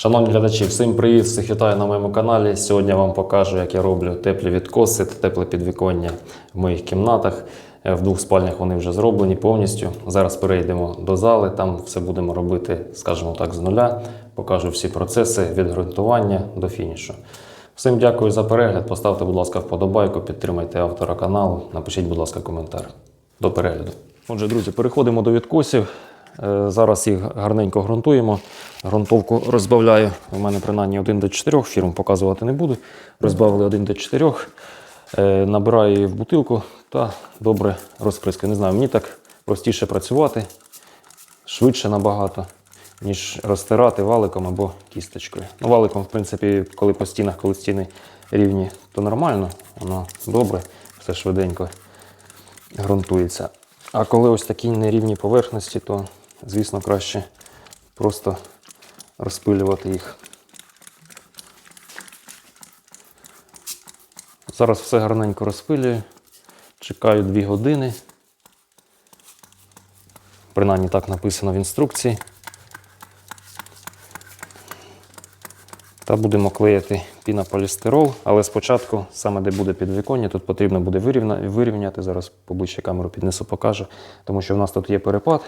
Шановні глядачі, всім привіт! Всіх вітаю на моєму каналі. Сьогодні я вам покажу, як я роблю теплі відкоси та тепле підвіконня в моїх кімнатах. Е, В двох спальнях вони вже зроблені повністю. Зараз перейдемо до зали, там все будемо робити, скажімо так, з нуля. Покажу всі процеси від ґрунтування до фінішу. Всім дякую за перегляд. Поставте, будь ласка, вподобайку, підтримайте автора каналу. Напишіть, будь ласка, коментар. До перегляду. Отже, друзі, переходимо до відкосів. Е, Зараз їх гарненько ґрунтуємо. Грунтовку розбавляю. У мене принаймні 1 до 4, фірм показувати не буду. Розбавили 1 до 4. Е, Набираю її в бутилку та добре розприскаю. Не знаю, мені так простіше працювати, швидше набагато, ніж розтирати валиком або кісточкою. Ну, валиком, в принципі, коли по стінах, коли стіни рівні, то нормально, воно добре, все швиденько ґрунтується. А коли ось такі нерівні поверхності, то, звісно, краще просто розпилювати їх. Зараз все гарненько розпилюю. Чекаю 2 години. Принаймні так написано в інструкції. Та будемо клеїти пінополістирол, але спочатку, саме де буде підвіконня, тут потрібно буде вирівняти. Зараз поближче камеру піднесу, покажу, тому що в нас тут є перепад.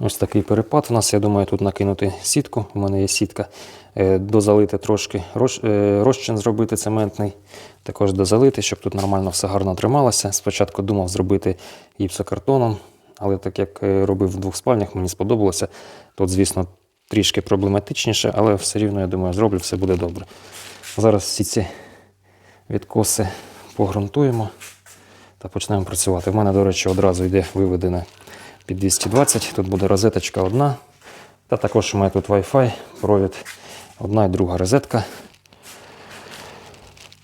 Ось такий перепад. У нас, я думаю, тут накинути сітку. У мене є сітка. Е, Дозалити трошки е, розчин зробити цементний. Також дозалити, щоб тут нормально все гарно трималося. Спочатку думав зробити гіпсокартоном, але так як е, робив в двох спальнях, мені сподобалося. Тут, звісно, трішки проблематичніше, але все рівно, я думаю, зроблю, все буде добре. Зараз всі ці відкоси погрунтуємо та почнемо працювати. В мене, до речі, одразу йде виведене під 220. Тут буде розеточка одна. Та також у мене тут Wi-Fi, провід, одна і друга розетка.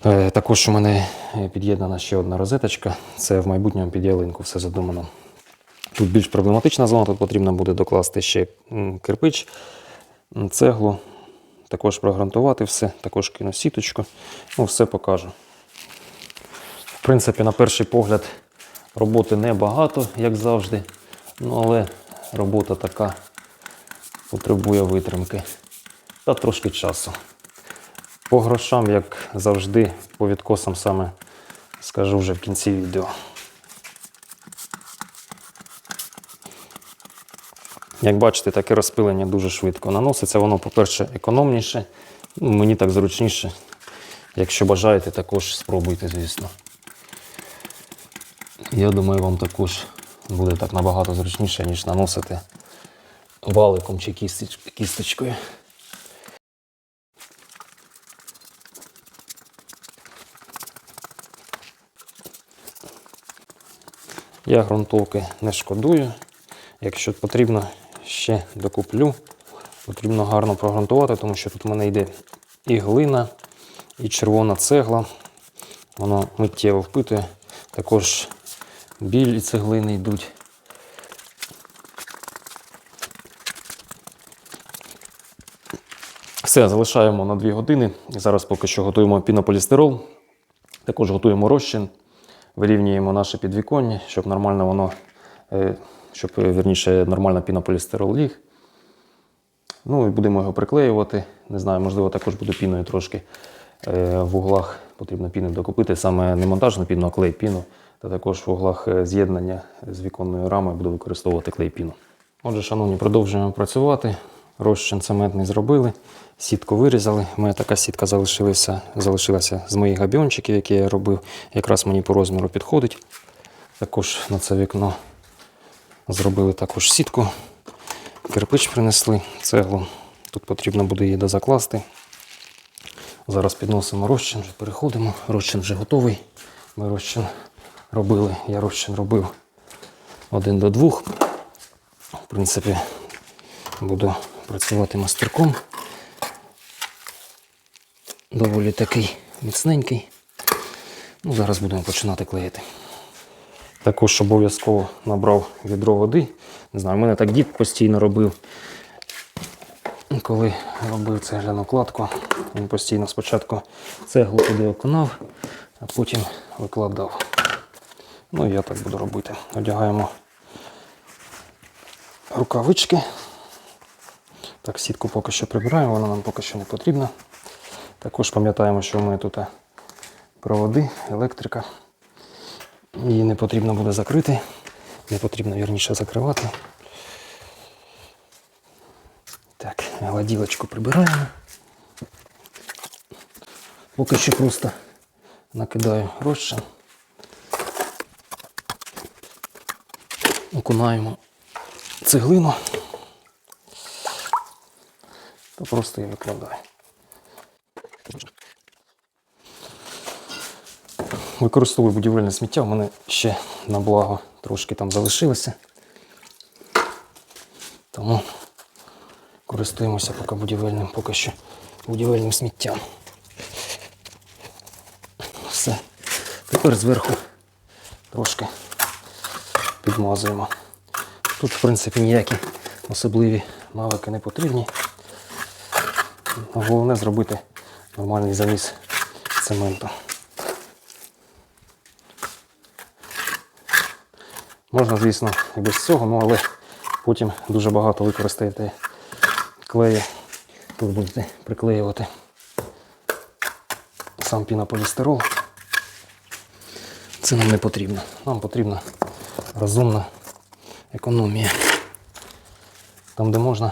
Е, Також у мене е, під'єднана ще одна розеточка. Це в майбутньому під ялинку все задумано. Тут більш проблематична зона, тут потрібно буде докласти ще кирпич, цеглу, також прогрунтувати все, також кину сіточку. Ну, все покажу. В принципі, на перший погляд, роботи небагато, як завжди. Ну, але робота така потребує витримки та трошки часу. По грошам, як завжди, по відкосам саме скажу вже в кінці відео. Як бачите, таке розпилення дуже швидко наноситься. Воно, по-перше, економніше, ну, мені так зручніше. Якщо бажаєте, також спробуйте, звісно. Я думаю, вам також буде так набагато зручніше, ніж наносити валиком чи кісточкою. Я ґрунтовки не шкодую. Якщо потрібно, ще докуплю. Потрібно гарно прогрунтувати, тому що тут в мене йде і глина, і червона цегла. Воно миттєво впитує. Також білі цеглини йдуть. Все, залишаємо на 2 години. Зараз поки що готуємо пінополістирол. Також готуємо розчин, вирівнюємо наше підвіконня, щоб нормально воно, е, щоб е, вірніше нормально пінополістирол ліг. Ну і будемо його приклеювати. Не знаю, можливо, також буду піною трошки е, в углах. Потрібно піну докупити, саме не монтажну піну, а клей піну. Та також в углах е, з'єднання з віконною рамою буду використовувати клей піну. Отже, шановні, продовжуємо працювати. Розчин цементний зробили, сітку вирізали. У мене така сітка залишилася, залишилася з моїх габіончиків, які я робив. Якраз мені по розміру підходить. Також на це вікно зробили також сітку. Кирпич принесли, цеглу. Тут потрібно буде її дозакласти. Зараз підносимо розчин, переходимо. Розчин вже готовий. Ми розчин робили. Я розчин робив один до двох. В принципі, буду працювати мастерком. Доволі такий міцненький. Ну, зараз будемо починати клеїти. Також обов'язково набрав відро води. Не знаю, в мене так дід постійно робив. Коли робив цегляну кладку, він постійно спочатку цеглу туди окунав, а потім викладав. Ну я так буду робити. Одягаємо рукавички. Так, сітку поки що прибираємо, вона нам поки що не потрібна. Також пам'ятаємо, що мене тут проводи, електрика. Її не потрібно буде закрити. Не потрібно вірніше закривати. Так, гладілочку прибираємо. Поки що просто накидаю розчин. Окунаємо цеглину. Та просто її викладаю. Використовую будівельне сміття, у мене ще на благо трошки там залишилося. Тому користуємося поки будівельним, поки що будівельним сміттям. Все. Тепер зверху трошки підмазуємо. Тут, в принципі, ніякі особливі навики не потрібні. Головне зробити нормальний заміс цементу. Можна, звісно, і без цього, ну, але потім дуже багато використаєте клею. Тут будете приклеювати сам пінополістирол. Це нам не потрібно. Нам потрібна розумна економія. Там, де можна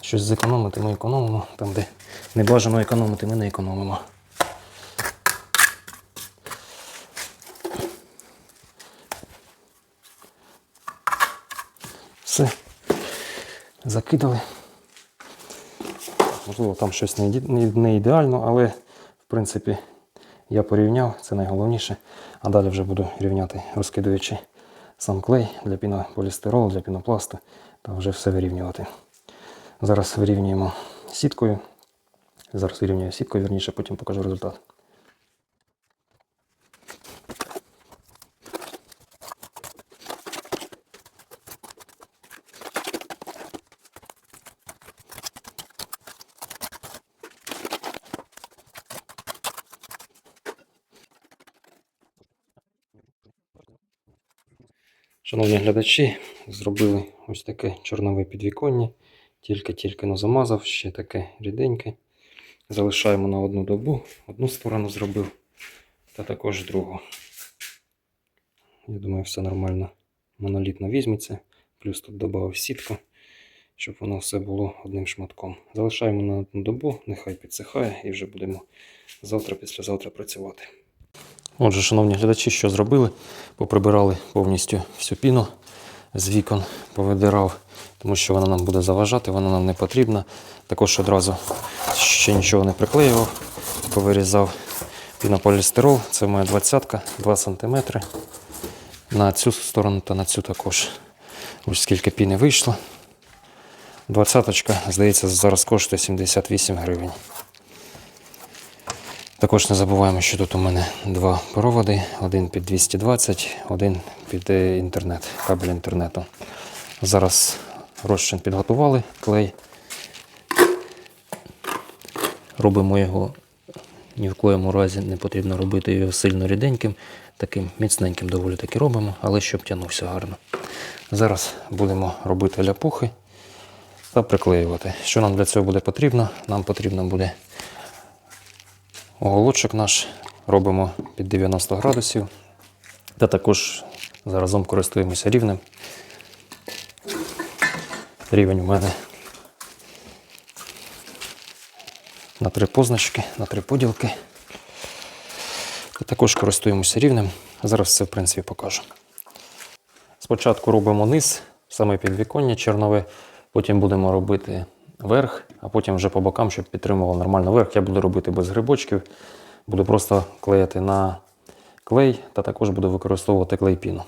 щось зекономити, ми економимо. Там, де не бажано економити, ми не економимо. Все. Закидали. Можливо, там щось не, іде- не- не ідеально, але в принципі я порівняв, це найголовніше. А далі вже буду рівняти, розкидуючи сам клей для пінополістиролу, для пінопласту та вже все вирівнювати. Зараз вирівнюємо сіткою. Зараз вирівнюю сіткою, вірніше, потім покажу результат. Шановні глядачі, зробили ось таке чорнове підвіконня. Тільки-тільки но замазав, ще таке ріденьке. Залишаємо на одну добу. Одну сторону зробив, та також другу. Я думаю, все нормально монолітно візьметься. Плюс тут додав сітку, щоб воно все було одним шматком. Залишаємо на одну добу, нехай підсихає і вже будемо завтра, післязавтра працювати. Отже, шановні глядачі, що зробили? Поприбирали повністю всю піну з вікон, повидирав, тому що вона нам буде заважати, вона нам не потрібна. Також одразу ще нічого не приклеював, повирізав пінополістирол. Це моя 20 2 см. На цю сторону та на цю також. Ось скільки піни вийшло. Двадцяточка, здається, зараз коштує 78 гривень. Також не забуваємо, що тут у мене два проводи: один під 220, один під е, інтернет, кабель інтернету. Зараз розчин підготували, клей. Робимо його ні в коєму разі не потрібно робити його сильно ріденьким, таким міцненьким доволі таки робимо, але щоб тягнувся гарно. Зараз будемо робити ляпухи та приклеювати. Що нам для цього буде потрібно? Нам потрібно буде Оголочок наш робимо під 90 градусів. Та також заразом користуємося рівнем. Рівень у мене на три позначки, на три поділки. Та також користуємося рівнем. Зараз все в принципі покажу. Спочатку робимо низ, саме підвіконня чернове, потім будемо робити верх, а потім вже по бокам, щоб підтримував нормально верх. Я буду робити без грибочків, буду просто клеїти на клей та також буду використовувати клей-піну.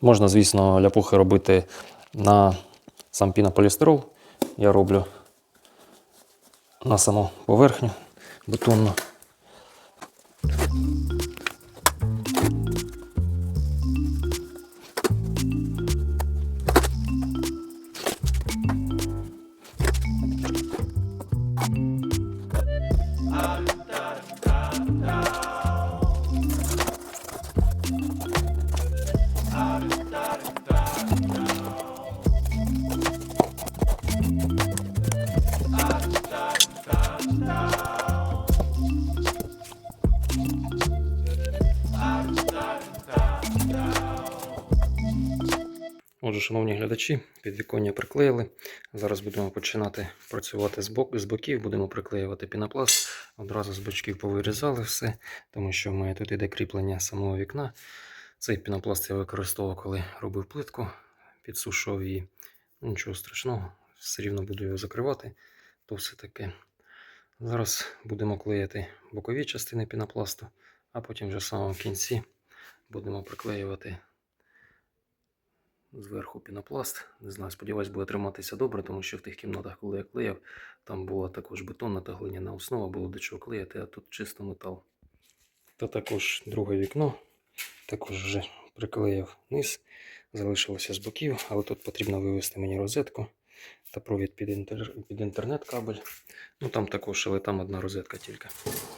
Можна, звісно, ляпухи робити на сам пінополістирол. Я роблю на саму поверхню бетонну. Шановні глядачі, підвіконня приклеїли. Зараз будемо починати працювати з, бок, з боків, будемо приклеювати пінопласт. Одразу з бочків повирізали все, тому що в мене тут іде кріплення самого вікна. Цей пінопласт я використовував, коли робив плитку, підсушував її. Ну, Нічого страшного, все рівно буду його закривати. То все таке. Зараз будемо клеїти бокові частини пінопласту, а потім вже в самому кінці будемо приклеювати зверху пінопласт. Не знаю, сподіваюсь, буде триматися добре, тому що в тих кімнатах, коли я клеїв, там була також бетонна та глиняна основа, було до чого клеїти, а тут чисто метал. Та також друге вікно. Також вже приклеїв низ, залишилося з боків, але тут потрібно вивести мені розетку та провід під, інтер... під інтернет-кабель. Ну там також, але там одна розетка тільки.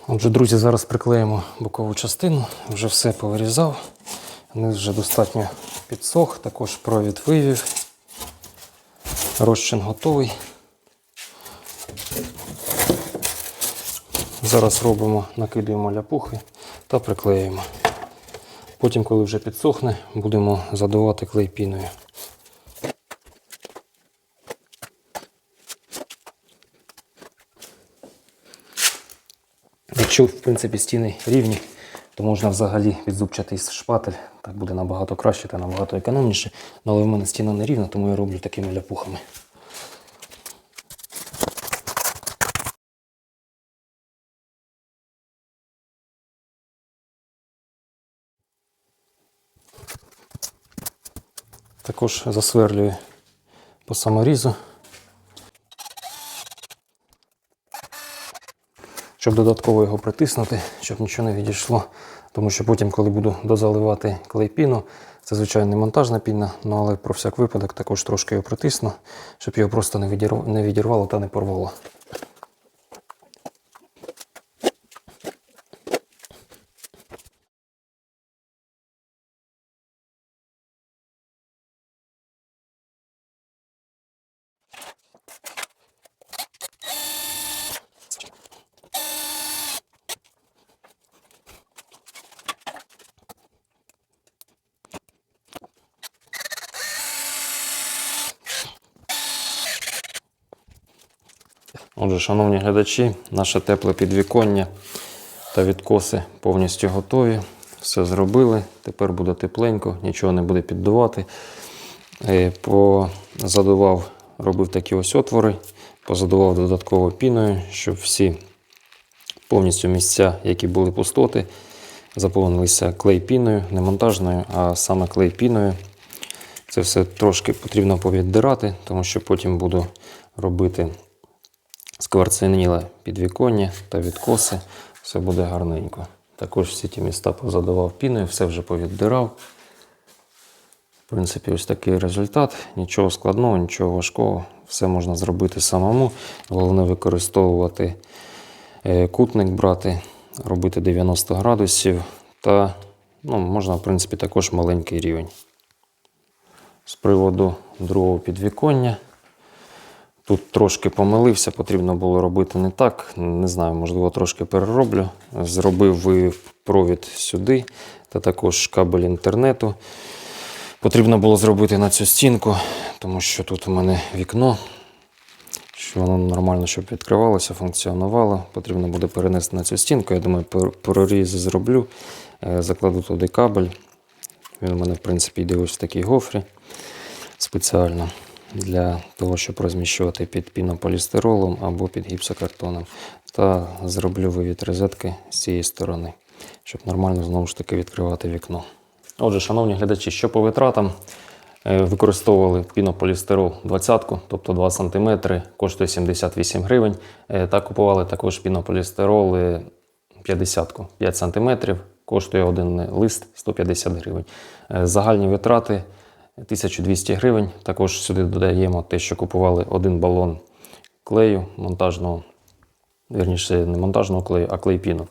Отже, друзі, зараз приклеїмо бокову частину. Вже все повирізав. Низ вже достатньо підсох, також провід вивів. Розчин готовий. Зараз робимо, накидуємо ляпухи та приклеюємо. Потім, коли вже підсохне, будемо задувати клей піною. Якщо, в принципі, стіни рівні, то можна взагалі відзубчатий шпатель. Так буде набагато краще та набагато економніше. Ну, Але в мене стіна не рівна, тому я роблю такими ляпухами. Також засверлюю по саморізу. Щоб додатково його притиснути, щоб нічого не відійшло. Тому що потім, коли буду дозаливати клей-піну, це звичайно не монтажна піна, ну, але про всяк випадок також трошки його притисну, щоб його просто не відірвало та не порвало. Отже, шановні глядачі, наше тепле підвіконня та відкоси повністю готові. Все зробили. Тепер буде тепленько, нічого не буде піддувати. Е, Позадував, робив такі ось отвори, позадував додатково піною, щоб всі повністю місця, які були пустоти, заповнилися клей-піною, не монтажною, а саме клей-піною. Це все трошки потрібно повіддирати, тому що потім буду робити скварценіле підвіконня та відкоси. Все буде гарненько. Також всі ті міста позадавав піною, все вже повіддирав. В принципі, ось такий результат. Нічого складного, нічого важкого. Все можна зробити самому. Головне використовувати е, кутник брати, робити 90 градусів та ну, можна, в принципі, також маленький рівень. З приводу другого підвіконня. Тут трошки помилився, потрібно було робити не так. Не знаю, можливо, трошки перероблю. Зробив провід сюди та також кабель інтернету. Потрібно було зробити на цю стінку, тому що тут у мене вікно, що воно нормально, щоб відкривалося, функціонувало. Потрібно буде перенести на цю стінку. Я думаю, проріз зроблю, Е, закладу туди кабель. Він у мене, в принципі, йде ось в такій гофрі спеціально для того, щоб розміщувати під пінополістиролом або під гіпсокартоном. Та зроблю вивід розетки з цієї сторони, щоб нормально знову ж таки відкривати вікно. Отже, шановні глядачі, що по витратам? Е, Використовували пінополістирол 20, тобто 2 см, коштує 78 гривень. Е, Та купували також пінополістирол е, 50, 5 см, коштує один лист 150 гривень. Е, Загальні витрати 1200 гривень. Також сюди додаємо те, що купували один балон клею монтажного, вірніше, не монтажного клею, а клей-піну.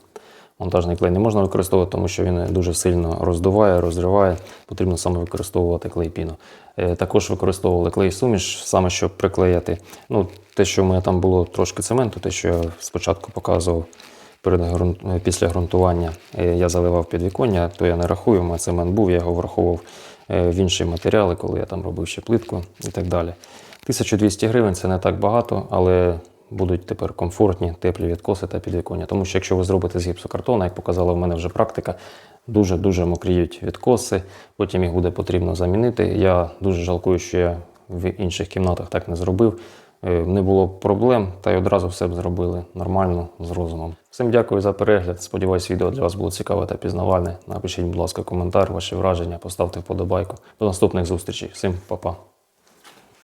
Монтажний клей не можна використовувати, тому що він дуже сильно роздуває, розриває. Потрібно саме використовувати клей-піну. Е, Також використовували клей-суміш, саме щоб приклеяти. Ну, те, що в мене там було трошки цементу, те, що я спочатку показував перед е, після ґрунтування, е, я заливав підвіконня, то я не рахую, у мене цемент був, я його враховував в інші матеріали, коли я там робив ще плитку і так далі. 1200 гривень це не так багато, але будуть тепер комфортні, теплі відкоси та підвіконня. Тому що якщо ви зробите з гіпсокартона, як показала в мене вже практика, дуже-дуже мокріють відкоси, потім їх буде потрібно замінити. Я дуже жалкую, що я в інших кімнатах так не зробив. Е, Не було проблем, та й одразу все б зробили нормально, з розумом. Всім дякую за перегляд. Сподіваюсь, відео для вас було цікаве та пізнавальне. Напишіть, будь ласка, коментар, ваші враження, поставте вподобайку. До наступних зустрічей. Всім па-па.